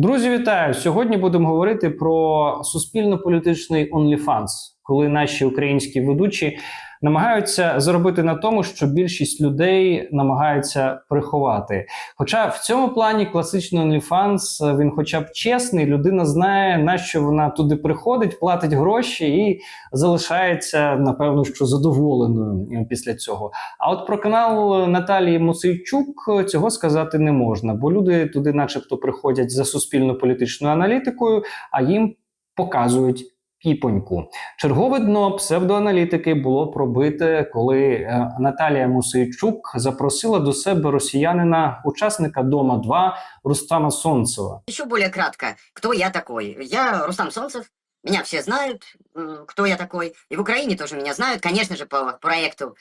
Друзі, вітаю! Сьогодні будемо говорити про суспільно-політичний OnlyFans, коли наші українські ведучі намагаються заробити на тому, що більшість людей намагаються приховати. Хоча в цьому плані класичний OnlyFans, він, хоча б чесний, людина знає, на що вона туди приходить, платить гроші і залишається, напевно, що задоволеною е, після цього. А от про канал Наталії Мосейчук цього сказати не можна, бо люди туди, начебто, приходять за суспільно-політичною аналітикою, а їм показують. Піпоньку чергове дно псевдоаналітики було пробите, коли е, Наталія Мусейчук запросила до себе росіянина, учасника Дома 2 Рустама Сонцева. Еще более кратко, кто я такой? Я Рустам Солнцев, меня все знают, м, кто я такой. И в Украине тоже меня знают, конечно же, по проекту,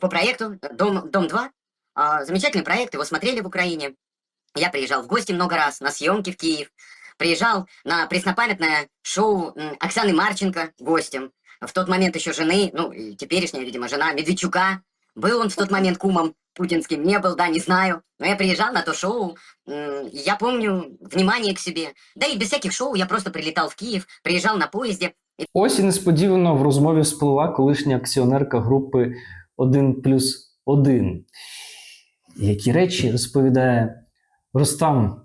по проекту Дом, Дом 2. А, Замечательный проект, его смотрели в Украине. Я приезжал в гости много раз, на съемки в Киев Приезжал на преснопамятное шоу м, Оксаны Марченко гостем. В тот момент еще жены, ну, и теперешняя, видимо, жена Медведчука. Был он в тот момент кумом путинским, не был, да, не знаю. Но я приезжал на то шоу, м, и я помню внимание к себе. Да и без всяких шоу я просто прилетал в Киев, приезжал на поезде. Ось і несподівано в розмові спливла колишня акціонерка групи 1 плюс 1. Які речі розповідає Рустам,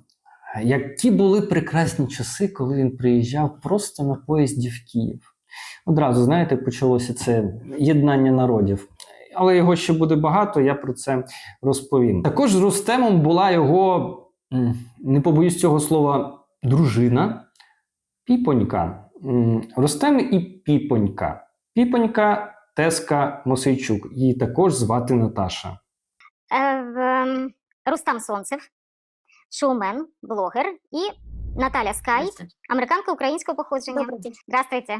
які були прекрасні часи, коли він приїжджав просто на поїзді в Київ. Одразу, знаєте, почалося це єднання народів. Але його ще буде багато, я про це розповім. Також з Рустемом була його, не побоюсь цього слова, дружина Піпонька. Рустем і Піпонька. Піпонька Теска Мосейчук. Її також звати Наташа. Е, ем, Рустам Сонцев, шоумен, блогер і Наталя Скай, американка українського походження. Здравствуйте.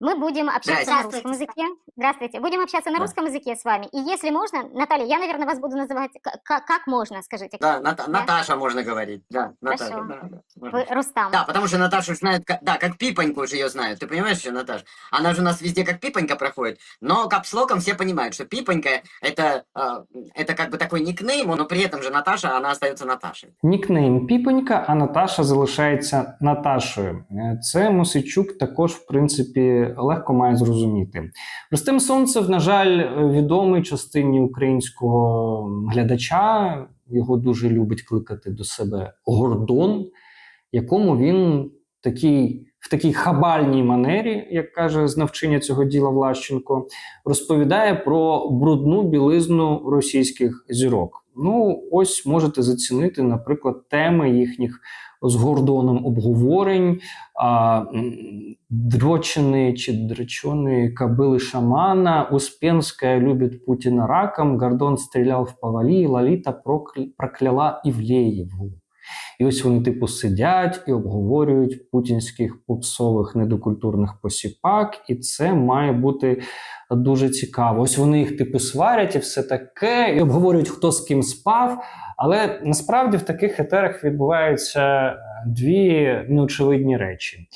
Мы будем общаться на Здравствуйте. русском языке. Здравствуйте. Будем общаться на Да. русском языке с вами. И если можно, Наталья, я, наверное, вас буду называть... к- к- Как можно, скажите? Да, Ната- Наташа можно говорить. Да, Наташа. Хорошо. Да, да, можно. Вы Рустам. Да, потому что Наташу знают, как- да, как Пипоньку уже ее знают. Ты понимаешь, что Наташа? Она же у нас везде как Пипонька проходит, но капслоком все понимают, что Пипонька это, а, это как бы такой никнейм, но при этом же Наташа, она остается Наташей. Нікнейм Піпонька, а Наташа залишається Наташою. Е, Це Мосичук також, в принципі, легко має зрозуміти. Рустем Сонцев, на жаль, відомий частині українського глядача. Його дуже любить кликати до себе Гордон, якому він такий. В такій хабальній манері, як каже знавчиня цього діла Влащенко, розповідає про брудну білизну російських зірок. Ну, ось можете зацінити, наприклад, теми їхніх з Гордоном обговорень, а, м, дроченые чи дроченые кобылы шамана, Успенская любит Путина раком, Гордон стріляв в Павалі, Лоліта прокля- прокляла Івлеєву. І ось вони, типу, сидять і обговорюють путінських попсових недокультурних посіпак, і це має бути дуже цікаво. Ось вони їх типу сварять і все таке, і обговорюють, хто з ким спав. Але насправді в таких етерах відбуваються е, дві неочевидні речі.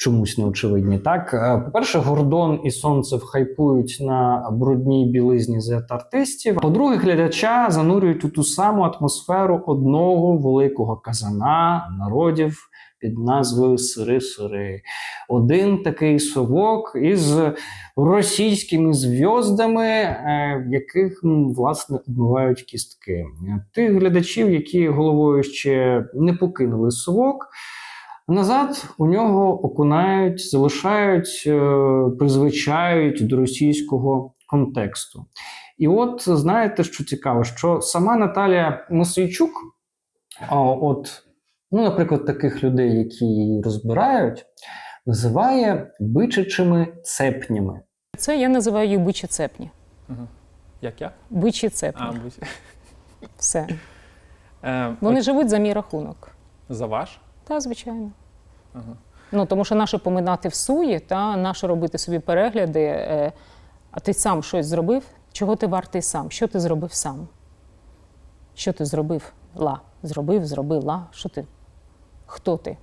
Чомусь неочевидні. Так, Е, по-перше, Гордон і Сонцев хайпують на брудній білизні з артистів. По-друге, глядача занурюють у ту саму атмосферу одного великого казана народів під назвою Сири-Сири. Один такий совок із російськими зв'яздами, е, яких власне обмивають кістки. Тих глядачів, які головою ще не покинули совок. Назад у нього окунають, залишають, е, призвичають до російського контексту. І от знаєте, що цікаво, що сама Наталія Мосійчук, от, ну, наприклад, таких людей, які її розбирають, називає бичачими цепнями. Це я називаю їх бичі цепні. Як як? Бичі цепні. А, будь- Все. Е, Вони от живуть за мій рахунок. за ваш? Та, звичайно. Ну, тому що наше поминати в суї, та наше робити собі перегляди. Е, а ти сам щось зробив? Чого ти вартий сам? Що ти зробив сам? Що ти зробив? Ла. Зробив, зробила. Що ти? Хто ти?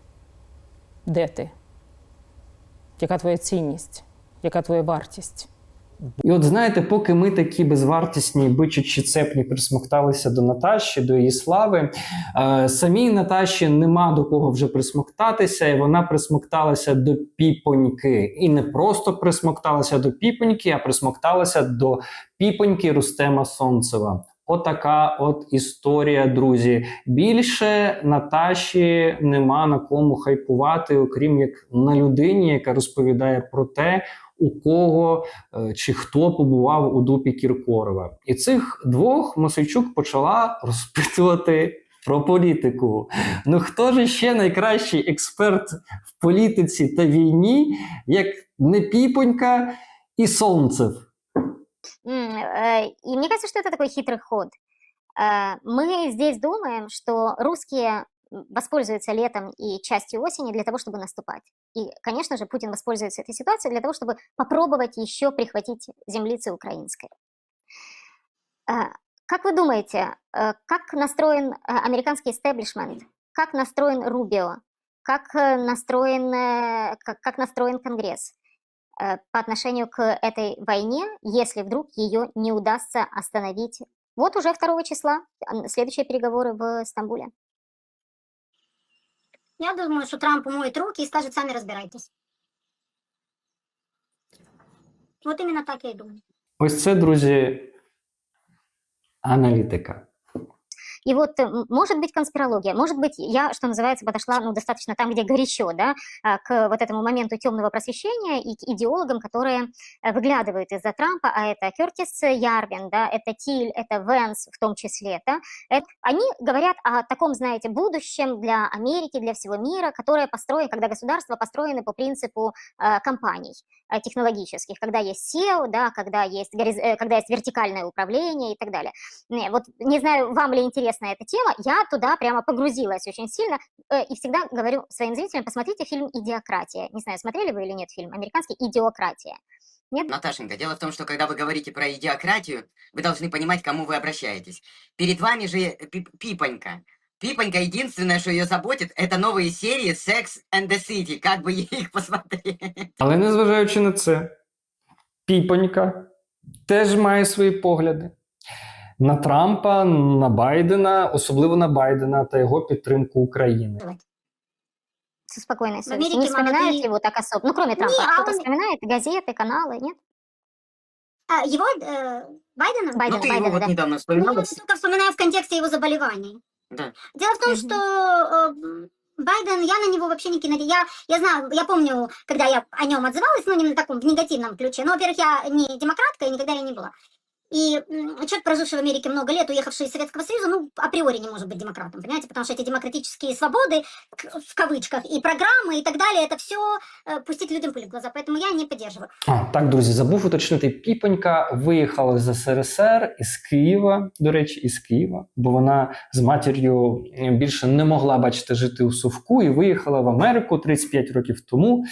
Де ти? Яка твоя цінність? Яка твоя вартість? І от знаєте, поки ми такі безвартісні, бичачі цепні присмокталися до Наташі, до її слави, е, самій Наташі нема до кого вже присмоктатися, і вона присмокталася до піпоньки. І не просто присмокталася до піпоньки, а присмокталася до піпоньки Рустема Сонцева. Отака от історія, друзі. Більше Наташі нема на кому хайпувати, окрім як на людині, яка розповідає про те, у кого е, чи хто побував у дупі Кіркорова. І цих двох Мосейчук почала розпитувати про політику. Ну хто ж ще найкращий експерт в політиці та війні, як не Піпонька і Сонцев? Э, И мне кажется, что это такой хитрый ход. Э, Мы здесь думаем, что русские воспользуются летом и частью осени для того, чтобы наступать. И, конечно же, Путин воспользуется этой ситуацией для того, чтобы попробовать еще прихватить землицы украинской. Э, Как вы думаете, как настроен американский истеблишмент? Как настроен Рубио? Как настроен, как, как настроен Конгресс? Э, по отношению к этой войне, если вдруг ее не удастся остановить. Вот уже 2 числа следующие переговоры в Стамбуле. Я думаю, что Трамп умоет руки и скажет, сами разбирайтесь. Вот именно так я и думаю. Ось це, друзі, аналітика. И вот, э, может быть, конспирология, может быть, я, что называется, подошла, ну, достаточно там, где горячо, да, а, к вот этому моменту темного просвещения и к идеологам, которые э, выглядывают из-за Трампа, а это Кертис Ярвин, да, это Тиль, это Венс в том числе, да, Это- они говорят о таком, знаете, будущем для Америки, для всего мира, которое построено, когда государства построены по принципу э, компаний э, технологических, когда есть SEO, да, когда есть, когда есть вертикальное управление и так далее. Не, вот не знаю, вам ли интересна эта тема, я туда прямо погрузилась очень сильно э, и всегда говорю своим зрителям, посмотрите фильм «Идиократия». Не знаю, смотрели вы или нет фильм американский «Идиократия». Наташенька, дело в том, что когда вы говорите про идиократию, вы должны понимать, к кому вы обращаетесь. Перед вами же Пип- Пипонька. Пипонька единственное, что ее заботит, это новые серии Sex and the City. Как бы ей их посмотреть? Але незважаючи на це, Піпонька теж має свої погляди На Трампа, на Байдена, особливо на Байдена та його підтримку України. Со спокойной совестью. Не вспоминают молодые- его так особо. Ну, кроме Трампа, Не, а кто-то он- вспоминает газеты, каналы, нет? А, его, э, Байдена? Байдена, ну, ты его Байдена, вот да. Ну, я только вспоминаю в контексте его заболеваний. Да. Дело в том, что э, Байден, я на него вообще не кино... Я, я знаю, я помню, когда я о нем отзывалась, ну, не на таком, в негативном ключе. Но, во-первых, я не демократка и никогда я не была. И м, человек, проживший в Америке много лет, уехавший из Советского Союза, ну, априори не может быть демократом, понимаете? Потому что эти демократические свободы, к- в кавычках, и программы, и так далее, это все пустить людям пыль в глаза. Поэтому я не поддерживаю. А, так, друзі, забув уточнити, Піпонька виїхала з СРСР із Києва, до речі, із Києва, бо вона з матір'ю більше не могла бачити жити у Совку і виїхала в Америку 35 років тому.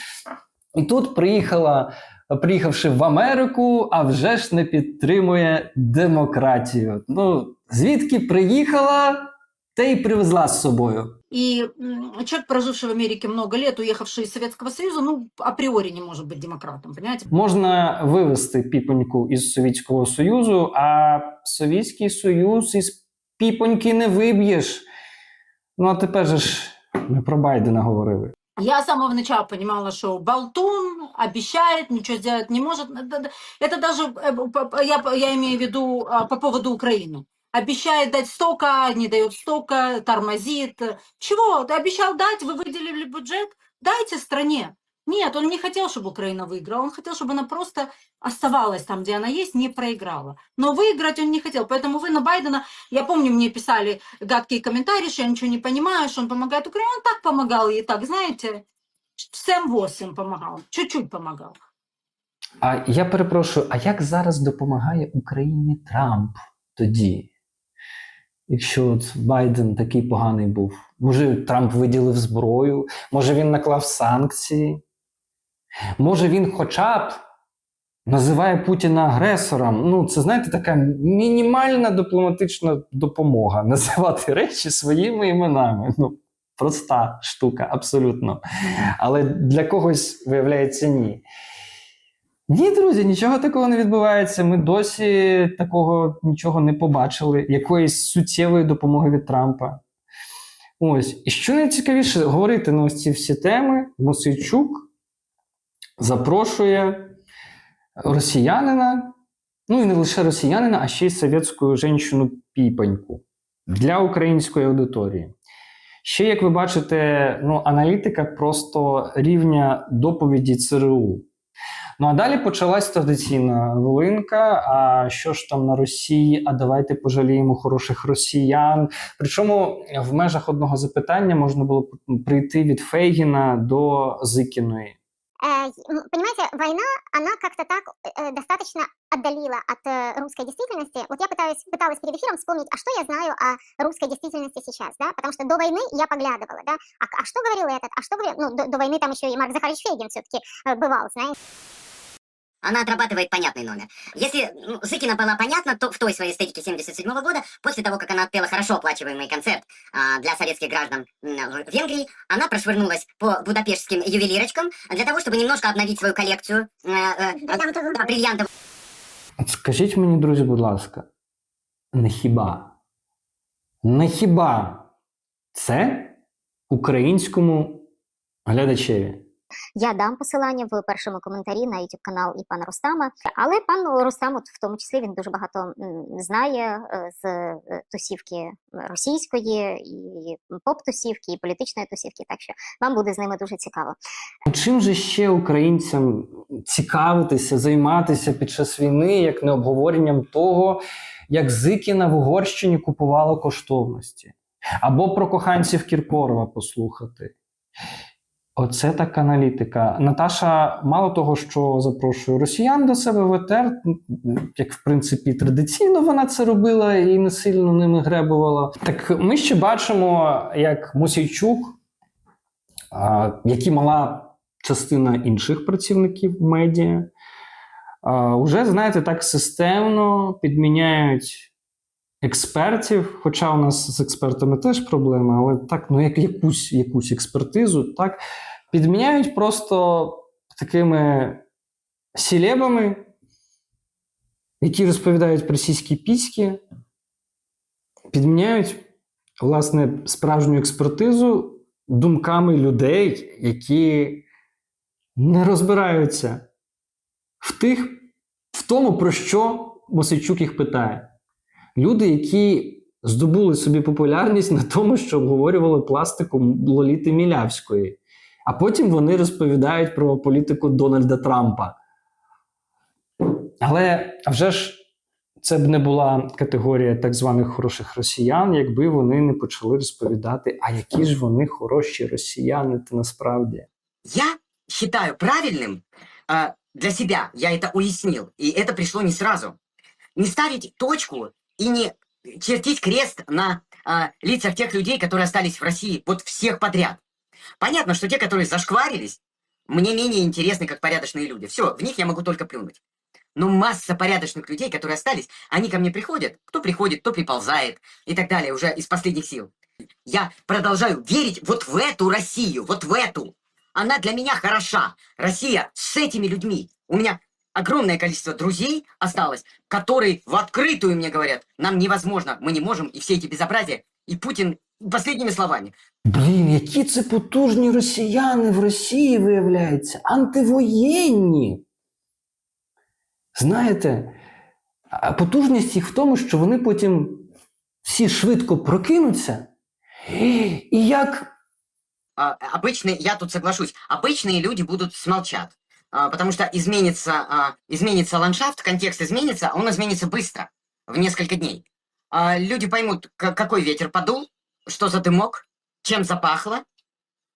І тут приїхала, приїхавши в Америку, а вже ж не підтримує демократію. Ну, звідки приїхала, те й привезла з собою. И человек, проживший в Америке много лет, уехавший из Советского Союза, ну, априори не может быть демократом, понимаете? Можна вивести піпоньку із Совєтського Союзу, а Совєтський Союз із піпоньки не виб'єш. Ну, а тепер же ж ми про Байдена говорили. Я с самого начала понимала, что болтун обещает, ничего сделать не может. Это да- Это даже, э, п- п- я, я имею в виду а, по поводу Украины. Обещает дать столько, не дает столько, тормозит. Чего? Ты обещал дать, вы выделили бюджет, дайте стране. Нет, он не хотел, чтобы Украина выиграла, он хотел, чтобы она просто оставалась там, где она есть, не проиграла. Но выиграть он не хотел, поэтому вы на Байдена, я помню, мне писали гадкие комментарии, что я ничего не понимаю, что он помогает Украине, он так помогал ей, так, знаете, всем 8 помогал, чуть-чуть помогал. А я перепрошую, а як зараз допомагає Україні Трамп тоді? Якщо от Байден такий поганий був, може Трамп виділив зброю, може він наклав санкції, Може він хоча б називає Путіна агресором. Ну, це знаєте, така мінімальна дипломатична допомога називати речі своїми іменами. Ну, проста штука, абсолютно. Але для когось, виявляється, ні. Ні, друзі, нічого такого не відбувається. Ми досі такого нічого не побачили, якоїсь суттєвої допомоги від Трампа. Ось. І що найцікавіше, говорити на ось ці всі теми, Мосейчук запрошує росіянина, ну і не лише росіянина, а ще й совєтську жінку Піпаньку для української аудиторії. Ще, як ви бачите, ну, аналітика просто рівня доповіді ЦРУ. Ну а далі почалась традиційна волинка. А що ж там на Росії? А давайте пожаліємо хороших росіян. Причому в межах одного запитання можна було прийти від Фейгіна до Зикіної. Э, м, Понимаете, война, она как-то так э, достаточно отдалила от э, русской действительности. Вот я пытаюсь, пыталась перед эфиром вспомнить, а что я знаю о русской действительности сейчас, да? Потому что до войны я поглядывала, да? А, а что говорил этот? А что говорил? Ну, до, до войны там еще и Марк Захарович Фейгин все-таки бывал, знаете? Она отрабатывает понятный номер. Если ну, Зыкина была понятна, то в той своей эстетике 77 года, после того, как она отпела хорошо оплачиваемый концерт а, для советских граждан м, в Венгрии, она прошвырнулась по будапештским ювелирочкам для того, чтобы немножко обновить свою коллекцию э, э, Бриллиантовых. да, бриллиантов. От скажіть мені, друзі, будь ласка, не хіба? Не хіба це українському глядачеві? Я дам посилання в першому коментарі на youtube канал і пана Рустама. Але пан Рустам, от в тому числі, він дуже багато знає е, з е, тусівки російської, і поп-тусівки, і політичної тусівки. Так що вам буде з ними дуже цікаво. Чим же ще українцям цікавитися, займатися під час війни, як не обговоренням того, як Зикіна в Угорщині купувала коштовності? Або про коханців Кіркорова послухати. Оце так аналітика. Наташа, мало того, що запрошує росіян до себе в ЕТР, як в принципі традиційно вона це робила і не сильно ними гребувала. Так ми ще бачимо, як Мосійчук, а, як і мала частина інших працівників медіа, а, уже, знаєте, так системно підміняють експертів, хоча у нас з експертами теж проблеми, але так, ну як якусь, якусь експертизу, так, підміняють просто такими сілебами, які розповідають російські піськи, підміняють, власне, справжню експертизу думками людей, які не розбираються в тих, в тому, про що Мосичук їх питає. Люди, які здобули собі популярність на тому, що обговорювали пластику Лоліти Мілявської, а потім вони розповідають про політику Дональда Трампа. Але а вже ж це б не була категорія так званих хороших росіян, якби вони не почали розповідати, а які ж вони хороші росіяни то насправді. Я считаю правильным а, для себя, я это уяснил, и это пришло не сразу, не ставить точку и не чертить крест на а, лицах тех людей, которые остались в России, вот всех подряд. Понятно, что те, которые зашкварились, мне менее интересны, как порядочные люди. Все, в них я могу только плюнуть. Но масса порядочных людей, которые остались, они ко мне приходят. Кто приходит, кто приползает и так далее, уже из последних сил. Я продолжаю верить вот в эту Россию, вот в эту. Она для меня хороша. Россия с этими людьми. У меня огромное количество друзей осталось, которые в открытую мне говорят, нам невозможно, мы не можем, и все эти безобразия. И Путин последними словами. Блін, які це потужні росіяни в Росії виявляються, антивоєнні. Знаєте, а потужність їх в тому, що вони потім всі швидко прокинуться, і як А, обычные, я тут соглашусь, обычные люди будут смолчат. А, потому что изменится, а, изменится ландшафт, контекст изменится, а он изменится быстро, в несколько дней. Люди поймут, какой ветер подул, что за дымок, чем запахло,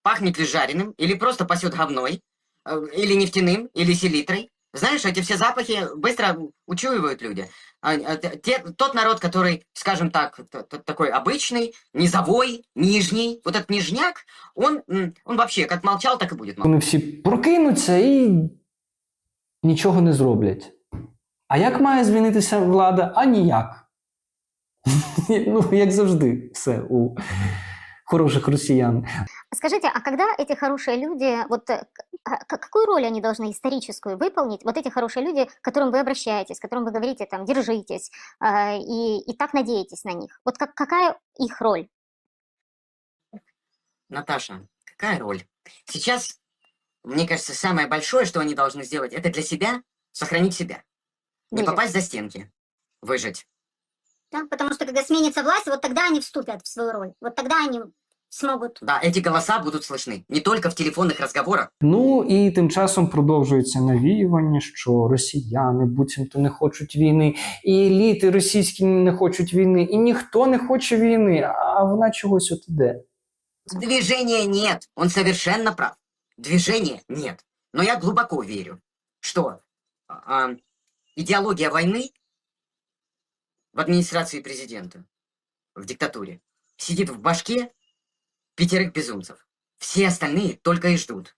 пахнет ли жареным, или просто пасет говной, э, или нефтяным, или селитрой. Знаешь, эти все запахи быстро учуивают люди. А, а, т- те- тот народ, который, скажем так, т- т- такой обычный, низовой, нижний, вот этот нижняк, он, м, он вообще как молчал, так и будет молчать. вони всі прокинуться і нічого не зроблять. А як має змінитися влада? А ніяк. ну, як завжди, все у хороших росіян. Скажите, а когда эти хорошие люди, вот э, а какую роль они должны историческую выполнить, вот эти хорошие люди, к которым вы обращаетесь, к которым вы говорите, там, держитесь, а, и, и так надеетесь на них? Вот как, какая их роль? Наташа, какая роль? Сейчас, мне кажется, самое большое, что они должны сделать, это для себя сохранить себя. Не Выжить. попасть за стенки. Выжить. Да, потому что когда сменится власть, вот тогда они вступят в свою роль. Вот тогда они смогут Да, эти голоса будут слышны. Не только в телефонных разговорах. Ну і тим часом продовжується навіювання, що росіяни буцімто не хочуть війни, і еліти російські не хочуть війни, і ніхто не хоче війни, а вона чогось от іде. Движения нет. Он совершенно прав. Движения нет. Но я глубоко верю, что а, а, идеология войны в администрации президента, в диктатуре, сидит в башке пятерых безумцев. Все остальные только и ждут.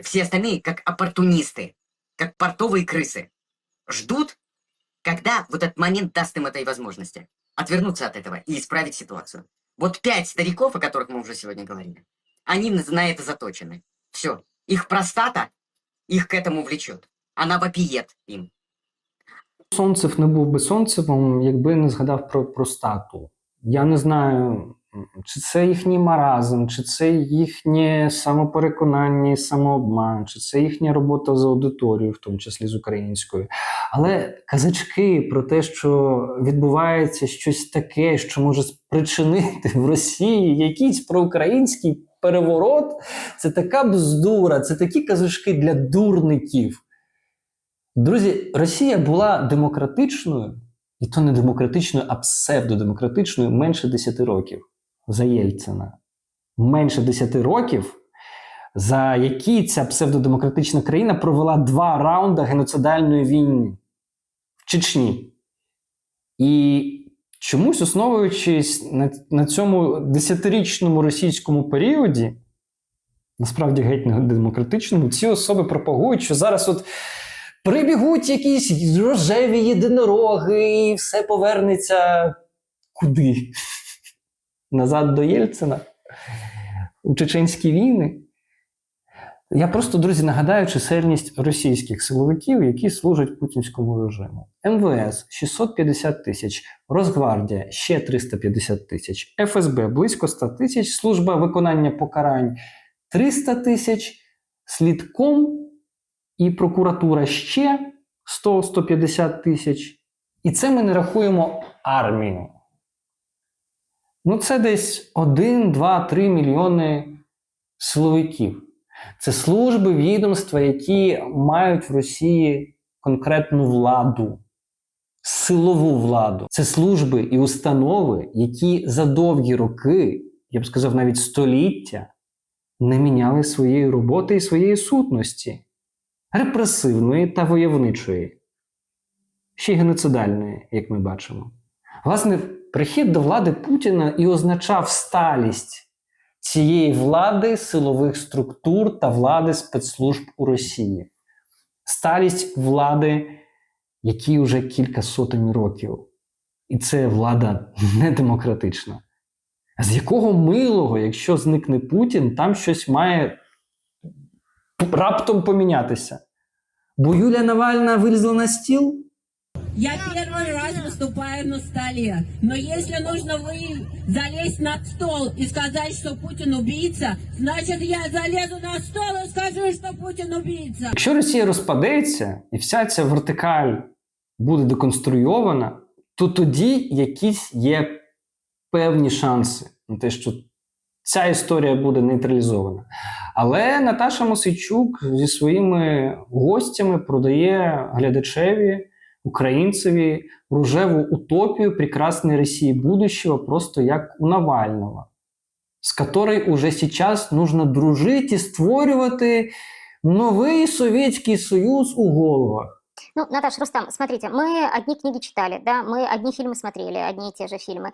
Все остальные как оппортунисты, как портовые крысы. Ждут, когда вот этот момент даст им этой возможности отвернуться от этого и исправить ситуацию. Вот пять стариков, о которых мы уже сегодня говорили, они на это заточены. Все. Их простата их к этому влечет. Она вопиет им. Сонцев не був би сонцевим, якби не згадав про простату. Я не знаю, чи це їхній маразм, чи це їхнє самопереконання, і самообман, чи це їхня робота з аудиторією, в тому числі з українською. Але казачки про те, що відбувається щось таке, що може спричинити в Росії якийсь проукраїнський переворот, це така бздура, це такі казачки для дурників. Друзі, Росія була демократичною, і то не демократичною, а псевдодемократичною менше 10 років за Єльцина. Менше 10 років, за які ця псевдодемократична країна провела два раунди геноцидальної війни в Чечні. І чомусь, основуючись на, на цьому десятирічному російському періоді, насправді геть не демократичному, ці особи пропагують, що зараз от прибігуть якісь рожеві єдинороги, і все повернеться куди? Назад до Єльцина у чеченські війни. Я просто, друзі, нагадаю чисельність російських силовиків, які служать путінському режиму. МВС 650 тисяч, Росгвардія ще 350 тисяч, ФСБ близько 100 тисяч, служба виконання покарань 300 тисяч, слідком і прокуратура ще 100-150 тисяч. І це ми не рахуємо армію. Ну, це десь 1, 2, 3 мільйони силовиків. Це служби, відомства, які мають в Росії конкретну владу, силову владу. Це служби і установи, які за довгі роки, я б сказав, навіть століття, не міняли своєї роботи і своєї сутності репресивної та войовничої, ще й геноцидальної, як ми бачимо. Власне, прихід до влади Путіна і означав сталість цієї влади силових структур та влади спецслужб у Росії. Сталість влади, якій вже кілька сотень років. І це влада недемократична. З якого милого, якщо зникне Путін, там щось має раптом помінятися. Бо Юлія Навальна вилізла на стіл. Я первый раз выступаю на столе. Но если нужно вы залезть на стол и сказать, что Путин убийца, значит я залезу на стол и скажу, что Путин убийца. Якщо Росія розпадеться і вся ця вертикаль буде деконструйована, то тоді якісь є певні шанси на те, що ця історія буде нейтралізована. Але Наташа Мосичук зі своїми гостями продає глядачеві, українцеві рожеву утопію прекрасной Росії будущего, просто як у Навального, з которой уже сейчас нужно дружити і створювати новий Совєтський Союз у головах. Ну, Наташа, Рустам, смотрите, мы одни книги читали, да, мы одни фильмы смотрели, одни и те же фильмы.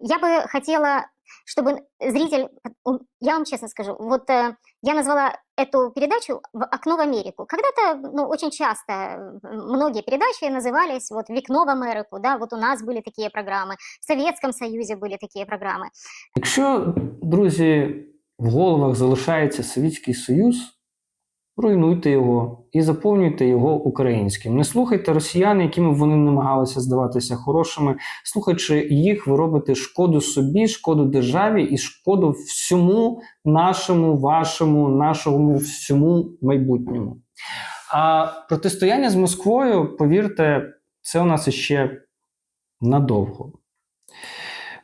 Я бы хотела, чтобы зритель, ум, я вам честно скажу, вот э, я назвала эту передачу в «Окно в Америку». Когда-то, ну, очень часто м, многие передачи назывались вот «Векно в Америку», да, вот у нас были такие программы, в Советском Союзе были такие программы. Якщо, друзі, в головах залишається Совєтський Союз, руйнуйте його і заповнюйте його українським. Не слухайте росіян, якими вони намагалися здаватися хорошими. Слухаючи їх, ви робите шкоду собі, шкоду державі і шкоду всьому нашому, вашому, нашому всьому майбутньому. А протистояння з Москвою, повірте, це у нас іще надовго.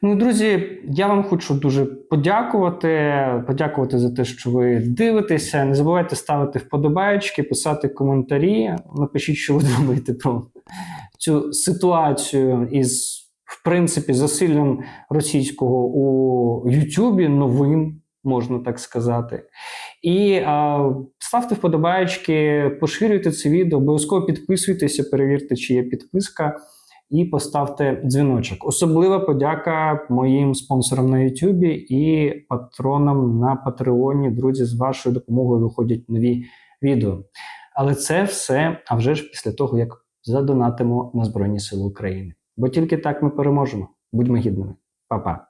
Ну, друзі, я вам хочу дуже подякувати. Подякувати за те, що ви дивитеся. Не забувайте ставити вподобаєчки, писати коментарі. Напишіть, що ви думаєте про цю ситуацію із, в принципі, засиллям російського у Ютубі новим, можна так сказати. І а, ставте вподобаєчки, поширюйте це відео, обов'язково підписуйтеся, перевірте, чи є підписка і поставте дзвіночок. Особлива подяка моїм спонсорам на Ютубі і патронам на Патреоні. Друзі, з вашою допомогою виходять нові відео. Але це все, а вже ж після того, як задонатимо на Збройні Сили України. Бо тільки так ми переможемо. Будьмо гідними. Па-па.